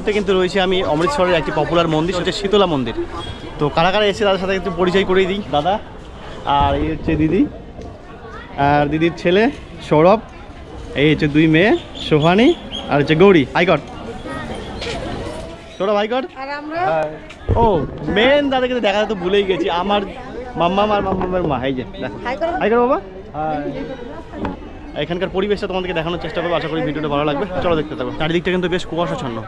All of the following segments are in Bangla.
মুহূর্তে কিন্তু রয়েছে আমি অমৃতসরের একটি পপুলার মন্দির সেটা শীতলা মন্দির। তো কারা কারা এসে তাদের সাথে একটু পরিচয় করিয়ে দিই? দাদা আর এই হচ্ছে দিদি আর দিদির ছেলে সৌরভ এই হচ্ছে দুই মেয়ে সোহানি আর হচ্ছে গৌরী। হাইকট সৌরভ আমরা? ও মেন দাদাকে দেখা তো ভুলেই গেছি আমার মাম্মা আর মাম্মার মা এই যে হাই করো বাবা। এখানকার পরিবেশটা তোমাদেরকে দেখানোর চেষ্টা করব আশা করি ভিডিওটা ভালো লাগবে। চলো দেখতে থাকো। চারিদিকটা কিন্তু বেশ কুয়াশাচ্ছন্ন।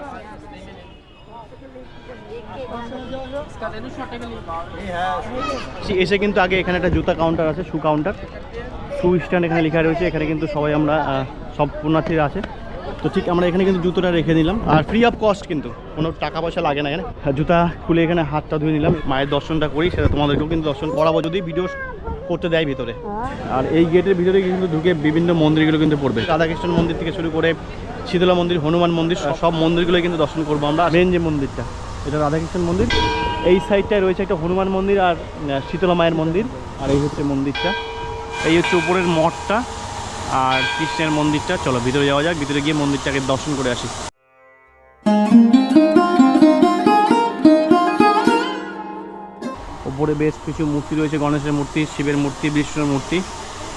এসে কিন্তু আগে এখানে একটা জুতা কাউন্টার আছে শু কাউন্টার শু স্ট্যান্ড এখানে লেখা রয়েছে, এখানে কিন্তু সবাই আমরা সব পুণ্যার্থীরা আছে। তো ঠিক আমরা এখানে কিন্তু জুতোটা রেখে নিলাম আর ফ্রি অফ কস্ট কিন্তু, কোনো টাকা পয়সা লাগে না এখানে। জুতা খুলে এখানে হাতটা ধুয়ে নিলাম। মায়ের দর্শনটা করি, সেটা তোমাদেরকেও কিন্তু দর্শন করাবো, যদি ভিডিও করতে দেয় ভিতরে। আর এই গেটের ভিতরে কিন্তু ঢুকে বিভিন্ন মন্দিরগুলো কিন্তু পড়বে। রাধাকৃষ্ণ মন্দির থেকে শুরু করে শীতলা মন্দির, হনুমান মন্দির, সব মন্দিরগুলো কিন্তু দর্শন করব আমরা। মেন যে মন্দিরটা, এটা রাধাকৃষ্ণ মন্দির। এই সাইডটায় রয়েছে একটা হনুমান মন্দির আর শীতলা মায়ের মন্দির, আর এই হচ্ছে মন্দিরটা। এই হচ্ছে উপরের মঠটা, আর কৃষ্ণের মন্দিরটা। চলো, ভিতরে যাওয়া যাক, ভিতরে গিয়ে মন্দিরটাকে দর্শন করে আসি। ওপরে বেশ কিছু মূর্তি রয়েছে, গণেশের মূর্তি, শিবের মূর্তি, বিষ্ণুর মূর্তি।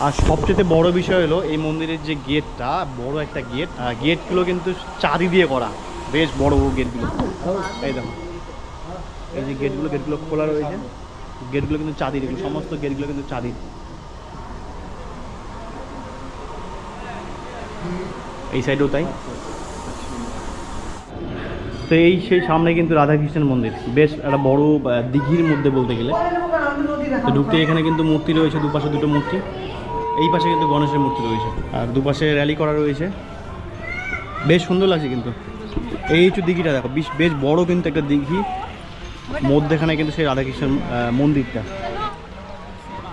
আর সবচেয়ে বড় বিষয় হলো, এই মন্দিরের যে গেটটা, বড় একটা গেট গেটগুলো কিন্তু চারি দিয়ে করা, বেশ বড় বড় গেটগুলো। এই দেখো। এই যে গেটগুলো গেটগুলো খোলা রয়েছে। গেটগুলো কিন্তু চাঁদির, এগুলো সমস্ত গেটগুলো কিন্তু চাঁদির। এই সাইডেও তাই? তো এই সেই সামনে কিন্তু রাধাকৃষ্ণের মন্দির। বেশ একটা বড় দিঘির মধ্যে বলতে গেলে। তো ঢুকতে এখানে কিন্তু মূর্তি রয়েছে, দুপাশে দুটো মূর্তি। এই পাশে কিন্তু গণেশের মূর্তি রয়েছে। আর দুপাশে র্যালি করা রয়েছে। বেশ সুন্দর লাগছে কিন্তু। এই হচ্ছে দিঘিটা দেখো। বেশ বেশ বড় কিন্তু একটা দিঘি। মধ্যেখানে কিন্তু সেই রাধাকৃষ্ণের আহ, মন্দিরটা।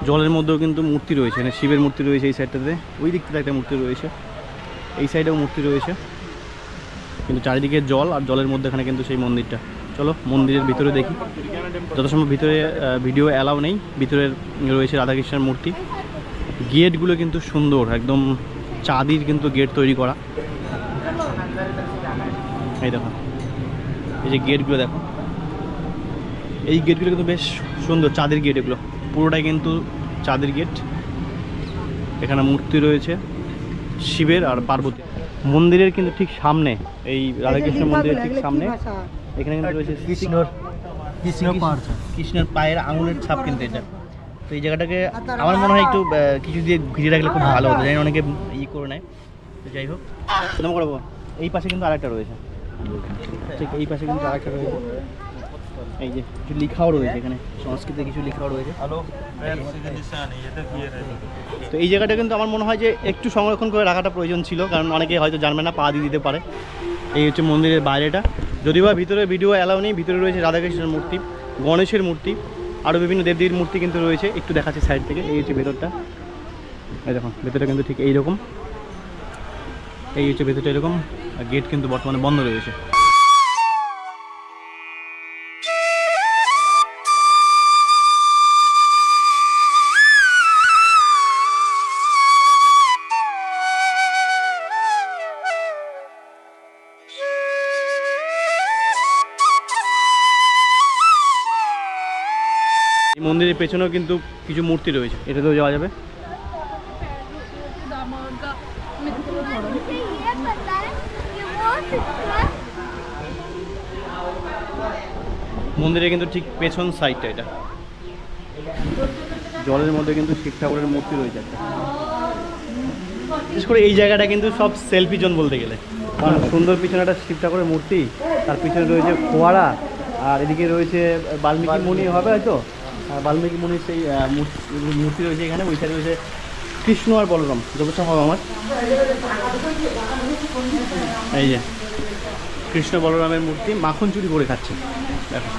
জলের মধ্যেও কিন্তু মূর্তি রয়েছে মানে শিবের মূর্তি রয়েছে এই সাইডটাতে ওই দিকটাতে একটা মূর্তি রয়েছে। এই সাইডেও মূর্তি রয়েছে। কিন্তু চারিদিকে জল আর জলের মধ্যেখানে কিন্তু সেই মন্দিরটা। চলো মন্দিরের ভিতরে দেখি। যত সময় ভিতরে ভিডিও অ্যালাউ নেই। ভিতরে রয়েছে রাধাকৃষ্ণের মূর্তি। গেটগুলো কিন্তু সুন্দর একদম চাঁদির কিন্তু গেট তৈরি করা। এই দেখো। এই যে গেটগুলো দেখো। এই গেটগুলো কিন্তু বেশ সুন্দর চাঁদের গেট এগুলো। পুরোটাই কিন্তু চাঁদের গেট এখানে মূর্তি রয়েছে শিবের আর পার্বতী। মন্দিরের কিন্তু ঠিক সামনে এই রাধাকৃষ্ণ মন্দিরের ঠিক সামনে এখানে কিন্তু রয়েছে কৃষ্ণর কৃষ্ণ কৃষ্ণের পায়ের আঙুলের ছাপ কিন্তু এটা। তো এই জায়গাটাকে আমার মনে হয় একটু কিছু দিয়ে ঘিরে রাখলে খুব ভালো হতো। জানি অনেকে ই করে নেয়। তো যাই হোক নম করব। এই পাশে কিন্তু আরেকটা রয়েছে। ঠিক এই পাশে কিন্তু আরেকটা রয়েছে। এই যে কিছু লেখাও রয়েছে এখানে সংস্কৃতে কিছু লেখাও রয়েছে। তো এই জায়গাটা কিন্তু আমার মনে হয় যে একটু সংরক্ষণ করে রাখাটা প্রয়োজন ছিল কারণ অনেকে হয়তো জানবে না পা দিয়ে দিতে পারে। এই হচ্ছে মন্দিরের বাইরেটা। যদিও বা ভিতরে ভিডিও অ্যালাউ নেই ভিতরে রয়েছে রাধাকৃষ্ণের মূর্তি গণেশের মূর্তি আরও বিভিন্ন দেবদেবীর মূর্তি কিন্তু রয়েছে একটু দেখাচ্ছে সাইড থেকে এই হচ্ছে ভেতরটা। এই দেখুন ভেতরটা কিন্তু ঠিক এইরকম। এই হচ্ছে ভেতরটা এরকম আর গেট কিন্তু বর্তমানে বন্ধ রয়েছে। মন্দিরের পেছনেও কিন্তু কিছু মূর্তি রয়েছে। এটাতেও যাওয়া যাবে। মন্দিরে কিন্তু ঠিক পেছন সাইডটা এটা। জলের মধ্যে কিন্তু শিব ঠাকুরের মূর্তি রয়েছে একটা। বিশেষ করে এই জায়গাটা কিন্তু সব সেলফি জোন বলতে গেলে। কারণ সুন্দর পিছনে একটা শিব ঠাকুরের মূর্তি, তার পিছনে রয়েছে ফোয়ারা, আর এদিকে রয়েছে বাল্মীকি মনি, হবে হয়তো? বাল্মীকি মুনির সেই মূর্তি রয়েছে এখানে, ওই সাইডে রয়েছে কৃষ্ণ আর বলরাম। যতটা হবে আমার। এই যে, কৃষ্ণ বলরামের মূর্তি মাখন চুরি করে খাচ্ছে। দেখো,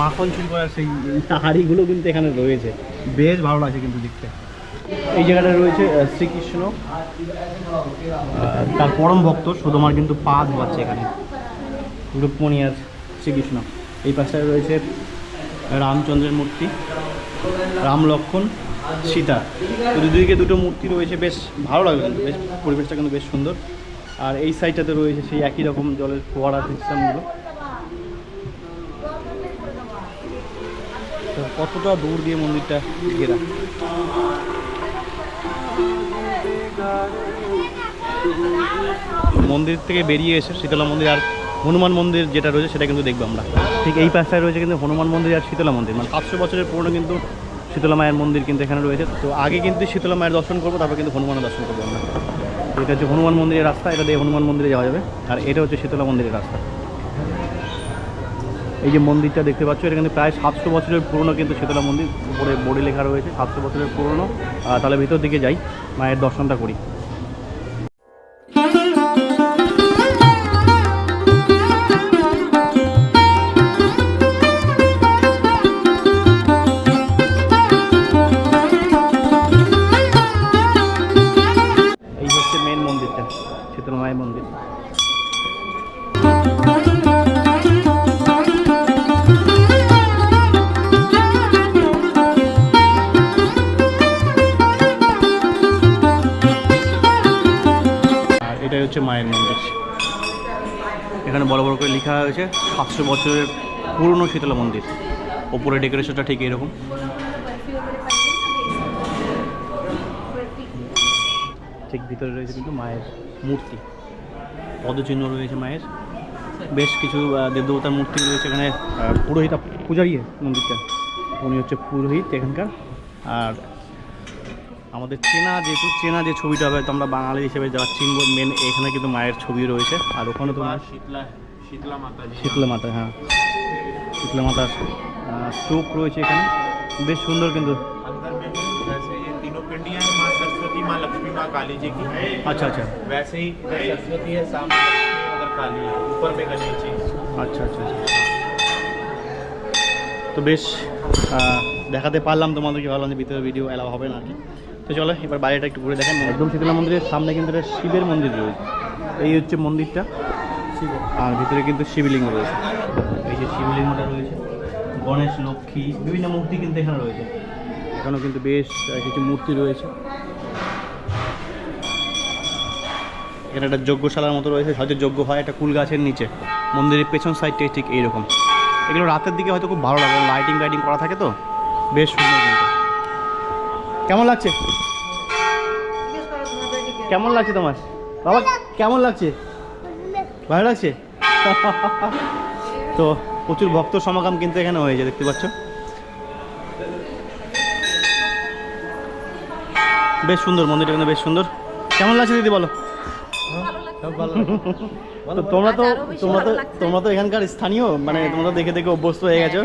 মাখন চুরি করার সেই হাড়িগুলো কিন্তু এখানে রয়েছে। বেশ ভালো লাগছে কিন্তু দেখতে। এই জায়গাটা রয়েছে শ্রীকৃষ্ণ। তার পরম ভক্ত সুদমার কিন্তু পা ধোয়াচ্ছে এখানে। রুক্মণী আর শ্রীকৃষ্ণ। এই পাশটায় রয়েছে রামচন্দ্রের মূর্তি, রাম লক্ষণ, সীতা। তো দুদিকে দুটো মূর্তি রয়েছে, বেশ ভালো লাগে কিন্তু, বেশ পরিবেশটা কিন্তু বেশ সুন্দর। আর এই সাইডটাতে রয়েছে সেই একই রকম জলের ফোয়ারা সিস্টেমগুলো কতটা দূর দিয়ে মন্দিরটা ঘেরা? মন্দির থেকে বেরিয়ে এসে শীতলা মন্দির আর হনুমান মন্দির যেটা রয়েছে সেটা কিন্তু দেখব আমরা। ঠিক এই পাশটায় রয়েছে কিন্তু হনুমান মন্দির আর শীতলা মন্দির। মানে সাতশো বছরের পুরনো কিন্তু শীতলা মায়ের মন্দির কিন্তু এখানে রয়েছে। তো আগে কিন্তু শীতলা মায়ের দর্শন করব, তারপর কিন্তু হনুমানের দর্শন করব আমরা। এটা হচ্ছে হনুমান মন্দিরের রাস্তা, এটা দিয়ে হনুমান মন্দিরে যাওয়া যাবে। আর এটা হচ্ছে শীতলা মন্দিরের রাস্তা। এই যে মন্দিরটা দেখতে পাচ্ছ, এটা কিন্তু প্রায় সাতশো বছরের পুরনো কিন্তু শীতলা মন্দির। উপরে বোর্ডে লেখা রয়েছে, সাতশো বছরের পুরনো। তাহলে ভিতর দিকে যাই, মায়ের দর্শনটা করি। হচ্ছে মায়ের মন্দির। এখানে বড় বড় করে লেখা হয়েছে, সাতশো বছরের পুরনো শীতলা মন্দির। ওপরে ডেকোরেশনটা ঠিক এরকম। ঠিক ভিতরে রয়েছে কিন্তু মায়ের মূর্তি। পদচিহ্ন রয়েছে মায়ের। বেশ কিছু দেবদেবতার মূর্তি রয়েছে এখানে পুরোহিত পূজারী মন্দিরটা। উনি হচ্ছে পুরোহিত এখানকার। আর আমাদের চেনা যেহেতু চেনা যে ছবিটা হবে তো আমরা বাঙালি হিসেবে যারা চিনব মেন এখানে কিন্তু মায়ের ছবি রয়েছে আর ওখানে তো মায়ের शीतला शीतला माता जी শীতলা মাতা হ্যাঁ শীতলা মাতার আহ, চোখ রয়েছে এখানে বেশ সুন্দর কিন্তু अंदर में वैसे ये तीनों पिंडियां हैं माँ सरस्वती माँ लक्ष्मी माँ काली जी की আচ্ছা আচ্ছা वैसे ही इधर सरस्वती है सामने लक्ष्मी है, उधर काली है ऊपर में गणेश जी আচ্ছা আচ্ছা আচ্ছা তো বেশ আহ, দেখাতে পারলাম তোমাদেরকে ভাবলাম যে ভিতরে ভিডিও এলাও হবে না আর কি তো চলো, এবার বাইরেটা একটু ঘুরে দেখেন। একদম শীতলা মন্দিরের সামনে কিন্তু একটা শিবের মন্দির রয়েছে। এই হচ্ছে মন্দিরটা। আর ভিতরে কিন্তু শিবলিঙ্গ রয়েছে। এই যে শিবলিঙ্গটা রয়েছে, গণেশ, লক্ষ্মী, বিভিন্ন মূর্তি কিন্তু এখানে রয়েছে। এখানেও কিন্তু বেশ কিছু মূর্তি রয়েছে। এখানে একটা যজ্ঞশালার মতো রয়েছে, হয়তো যজ্ঞ হয়, একটা কুল গাছের নিচে। মন্দিরের পেছন সাইডটাই ঠিক এইরকম। এগুলো রাতের দিকে হয়তো খুব ভালো লাগে লাইটিং লাইটিং করা থাকে তো? বেশ সুন্দর। কেমন লাগছে? কেমন লাগছে তোমার? বাবা কেমন লাগছে? ভালো লাগছে? তো প্রচুর ভক্ত সমাগম কিন্তু এখানে হয়েছে দেখতে পাচ্ছ? বেশ সুন্দর মন্দিরটা কিন্তু বেশ সুন্দর। কেমন লাগছে দিদি বলো? তোমরা তো তোমরা তো তোমরা তো এখানকার স্থানীয় মানে তোমরা দেখে দেখে অভ্যস্ত হয়ে গেছো।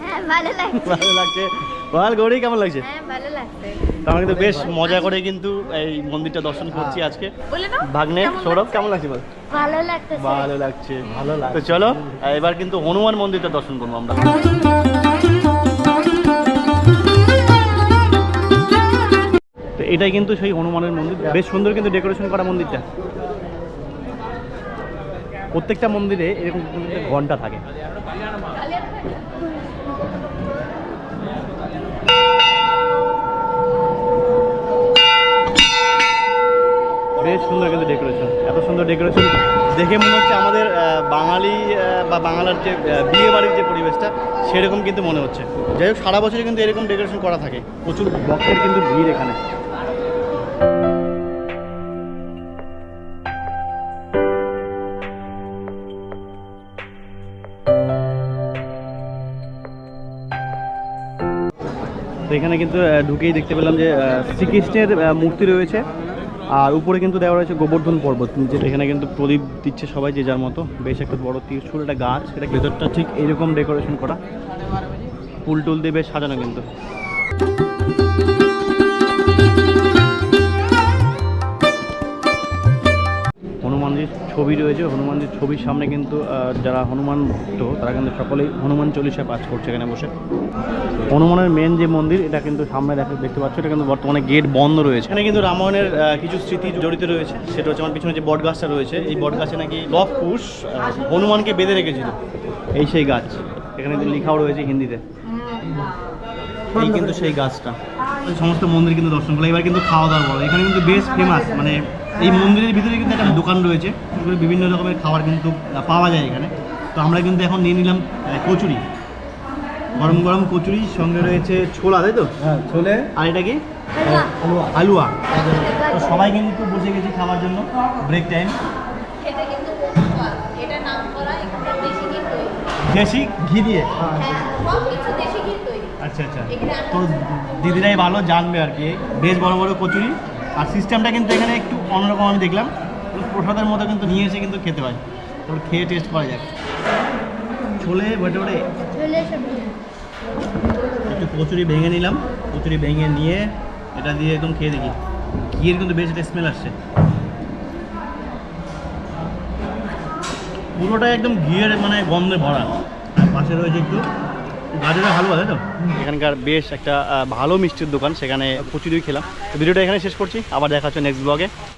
হ্যাঁ ভালো লাগছে। ভালো লাগছে। বল গৌরী কেমন লাগছে? হ্যাঁ ভালো লাগছে। আমরা কিন্তু বেশ মজা করে কিন্তু এই মন্দিরটা দর্শন করছি আজকে। ভাগ্নে সৌরভ কেমন লাগছে বল? ভালো লাগছে। ভালো লাগছে। ভালো লাগছে। তো চলো এবার কিন্তু হনুমান মন্দিরটা দর্শন করব আমরা। তো এটাই কিন্তু সেই হনুমানের মন্দির। বেশ সুন্দর কিন্তু ডেকোরেশন করা মন্দিরটা। প্রত্যেকটা মন্দিরে এরকম ঘণ্টা থাকে। বেশ সুন্দর কিন্তু ডেকোরেশন এত সুন্দর ডেকোরেশন দেখে মনে হচ্ছে আমাদের বাঙালি বা বাংলার যে বিয়ে বাড়ির যে পরিবেশটা, সেরকম কিন্তু মনে হচ্ছে। যাই হোক, সারা বছরই কিন্তু এরকম ডেকোরেশন করা থাকে। প্রচুর ভক্তের কিন্তু ভিড় এখানে। তো এখানে কিন্তু ঢুকেই দেখতে পেলাম যে শ্রীকৃষ্ণের মূর্তি রয়েছে। আর উপরে কিন্তু দেওয়া রয়েছে গোবর্ধন পর্বত। যেটা এখানে কিন্তু প্রদীপ দিচ্ছে সবাই যে যার মতো। বেশ একটা বড় ত্রিশূল, একটা গাছ এটা ভেতরটা ঠিক এইরকম ডেকোরেশন করা। ফুল টুল দিয়ে বেশ সাজানো কিন্তু। হনুমানজির ছবি রয়েছে। হনুমানজির ছবির সামনে কিন্তু যারা হনুমান ভক্ত, তারা কিন্তু সকলেই হনুমান চল্লিশা পাঠ করছে এখানে বসে। হনুমানের মেন যে মন্দির, এটা কিন্তু সামনে দেখা, দেখতে পাচ্ছ, এটা কিন্তু বর্তমানে গেট বন্ধ রয়েছে। এখানে কিন্তু রামায়ণের কিছু স্মৃতি জড়িত রয়েছে। সেটা হচ্ছে আমার পিছনে যে বট গাছটা রয়েছে, এই বট গাছে নাকি লব হনুমানকে বেঁধে রেখেছিল। এই সেই গাছ। এখানে লেখাও রয়েছে হিন্দিতে। এই কিন্তু সেই গাছটা। সমস্ত মন্দির কিন্তু দর্শন করল। এবার কিন্তু খাওয়া দাওয়া বলো। এখানে কিন্তু বেশ ফেমাস মানে এই মন্দিরের ভিতরে কিন্তু একটা দোকান রয়েছে। বিভিন্ন রকমের খাবার কিন্তু পাওয়া যায় এখানে। তো আমরা কিন্তু এখন নিয়ে নিলাম কচুরি। গরম গরম কচুরি সঙ্গে রয়েছে ছোলা তাই তো? হ্যাঁ ছোলে। আর এটা কি? হালুয়া। হালুয়া। তো সবাই কিন্তু বসে গেছি খাওয়ার জন্য ব্রেক টাইম দেশি ঘি তৈরি। দেশি ঘি দিয়ে? হ্যাঁ আচ্ছা আচ্ছা। তো দিদিরাই ভালো জানবে আর কি। বেশ বড় বড় কচুরি। আর সিস্টেমটা কিন্তু এখানে একটু অন্যরকম আমি দেখলাম। প্রসাদের মতো কিন্তু নিয়ে এসে কিন্তু খেতে হয়। তারপর খেয়ে টেস্ট করা যাক। ছোলে বটে একটু কচুরি ভেঙে নিলাম। কচুরি ভেঙে নিয়ে এটা দিয়ে একদম খেয়ে দেখি। ঘিয়ের কিন্তু বেশ একটা স্মেল আসছে। পুরোটা একদম ঘিয়ের মানে গন্ধে ভরা। পাশে রয়েছে একটু এখানকার বেশ একটা ভালো মিষ্টির দোকান, সেখানে কচুরি খেলাম। ভিডিওটা এখানে শেষ করছি, আবার দেখা হচ্ছে নেক্সট ব্লগে